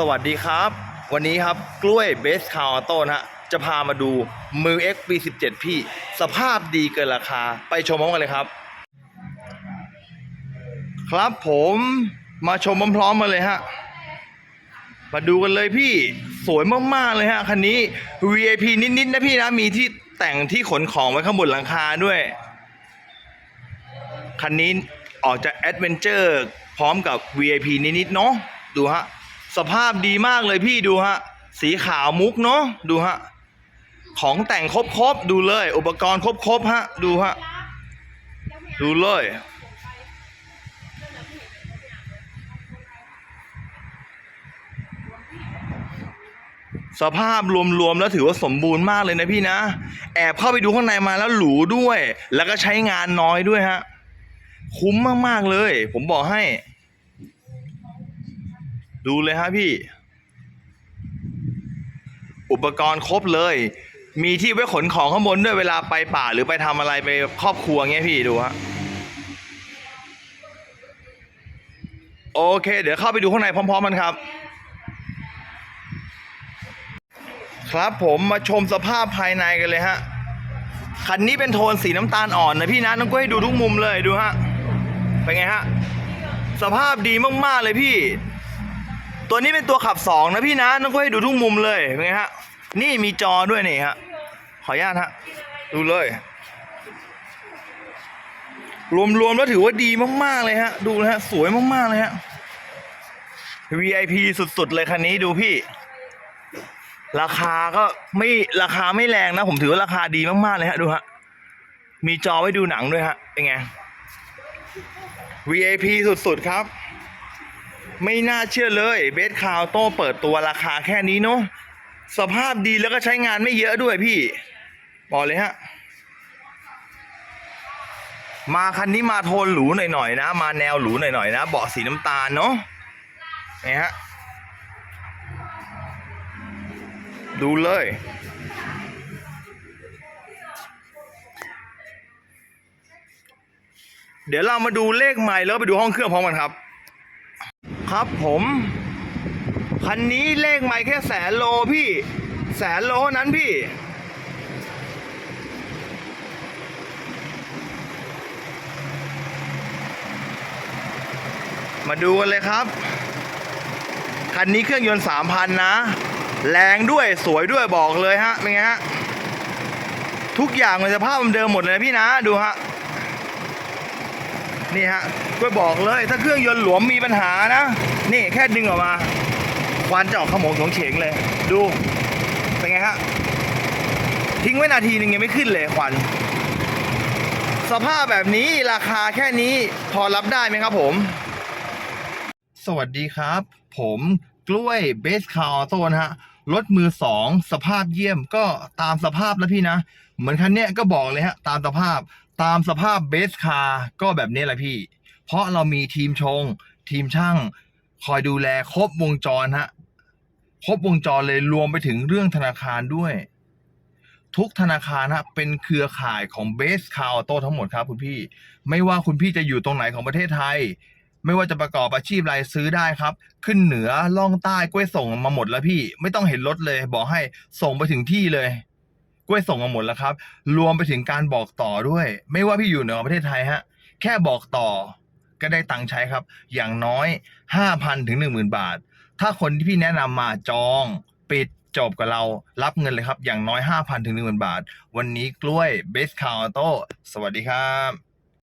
สวัสดีครับ วันนี้ครับกล้วยเบสคาร์โต้นะฮะจะพามาดูมือ X B17 พี่ สภาพดีเกินราคาไปชมพร้อมกันเลยครับ ครับผมมาชมพร้อมๆมาเลยฮะ มาดูกันเลยพี่สวยมากๆเลยฮะ คันนี้ VIP นิดๆนะพี่นะ มีที่แต่งที่ขนของไว้ข้างบนหลังคาด้วย คันนี้ออกจากแอดเวนเจอร์พร้อมกับ VIP นิดๆเนาะดูฮะ สภาพดีมากเลยพี่ดูฮะ สีขาวมุกเนาะดูฮะ ของแต่งครบๆ ดูเลย อุปกรณ์ครบๆฮะ ดูฮะ ดูเลย สภาพรวมๆ แล้วถือว่าสมบูรณ์มากเลยนะพี่นะ แอบเข้าไปดูข้างในมาแล้วหรูด้วย แล้วก็ใช้งานน้อยด้วยฮะ คุ้มมากๆเลย ผมบอกให้ ดูเลยฮะพี่ อุปกรณ์ครบเลย มีที่ไว้ขนของข้างบนด้วยเวลาไปป่าหรือไปทำอะไรไปครอบครัวเงี้ยพี่ดูฮะโอเค เดี๋ยวเข้าไปดูข้างในพร้อม ๆ กันครับ ครับผมมาชมสภาพภายในกันเลยฮะคันนี้เป็นโทนสีน้ำตาลอ่อนนะพี่นะน้องก็ให้ดูทุกมุมเลยดูฮะเป็นไงฮะสภาพดีมาก ๆ เลยพี่ ตัวนี้เป็นตัวขับสองนะพี่นะน้องก็ให้ดูทุกมุมเลยเป็นไงฮะนี่มีจอด้วยนี่ฮะขออนุญาตฮะดูเลย รวมๆแล้วถือว่าดีมากๆเลยฮะ ดูนะฮะสวยมากๆเลยฮะ VIP สุดๆเลยคันนี้ดูพี่ ราคาก็ไม่ราคาไม่แรงนะ ผมถือว่าราคาดีมากๆเลยฮะดูฮะมีจอไว้ดูหนังด้วยฮะเป็นไง VIP สุดๆครับ ไม่น่าเชื่อเลยเบสคาวโต้เปิดตัวราคาแค่นี้เนาะสภาพดีแล้วก็ใช้งานไม่เยอะด้วยพี่ บอกเลยฮะ มาคันนี้มาโทนหรูหน่อยๆนะ มาแนวหรูหน่อยๆนะ เบาะสีน้ำตาลเนาะไงฮะ ดูเลย เดี๋ยวเรามาดูเลขใหม่แล้วไปดูห้องเครื่องพร้อมกันครับ ครับผมคันนี้เลขใหม่แค่แสนโลพี่ แสนโลนั้นพี่ มาดูกันเลยครับ คันนี้เครื่องยนต์สามพันนะ แรงด้วยสวยด้วยบอกเลยฮะเป็นไงฮะ ทุกอย่างมันสภาพเดิมหมดเลยนะพี่นะ ดูฮะ นี่ฮะก็บอกเลยถ้าเครื่องยนต์หลวมมีปัญหานะ นี่แค่ดึงออกมา ควันจะออกขโมงโฉงเฉงเลย ดูเป็นไงฮะทิ้งไว้นาทีหนึ่งยังไม่ขึ้นเลยควัน สภาพแบบนี้ราคาแค่นี้พอรับได้ไหมครับผม สวัสดีครับ ผมกล้วยเบสคาร์โตนะฮะรถมือสองสภาพเยี่ยมก็ตามสภาพแล้วพี่นะ เหมือนคันเนี้ยก็บอกเลยฮะตามสภาพ ตามสภาพเบสคาร์ก็แบบนี้แหละพี่ เพราะเรามีทีมชง ทีมช่างคอยดูแลครบวงจรฮะครบวงจรเลยรวมไปถึงเรื่องธนาคารด้วย ทุกธนาคารฮะเป็นเครือข่ายของเบสคาร์โต้ทั้งหมดครับคุณพี่ ไม่ว่าคุณพี่จะอยู่ตรงไหนของประเทศไทย ไม่ว่าจะประกอบอาชีพอะไรซื้อได้ครับ ขึ้นเหนือล่องใต้กล้วยส่งมาหมดแล้วพี่ ไม่ต้องเห็นรถเลย บอกให้ส่งไปถึงที่เลย กล้วยส่งมาหมดแล้วครับ รวมไปถึงการบอกต่อด้วย ไม่ว่าพี่อยู่เหนือประเทศไทยฮะ แค่บอกต่อก็ได้ตังค์ใช้ครับ อย่างน้อย 5,000 ถึง 10,000 บาท ถ้าคนที่พี่แนะนำมาจองปิดจบกับเรารับเงินเลยครับ อย่างน้อย 5,000 ถึง 10,000 บาท วันนี้กล้วยเบสคาร์โตสวัสดีครับ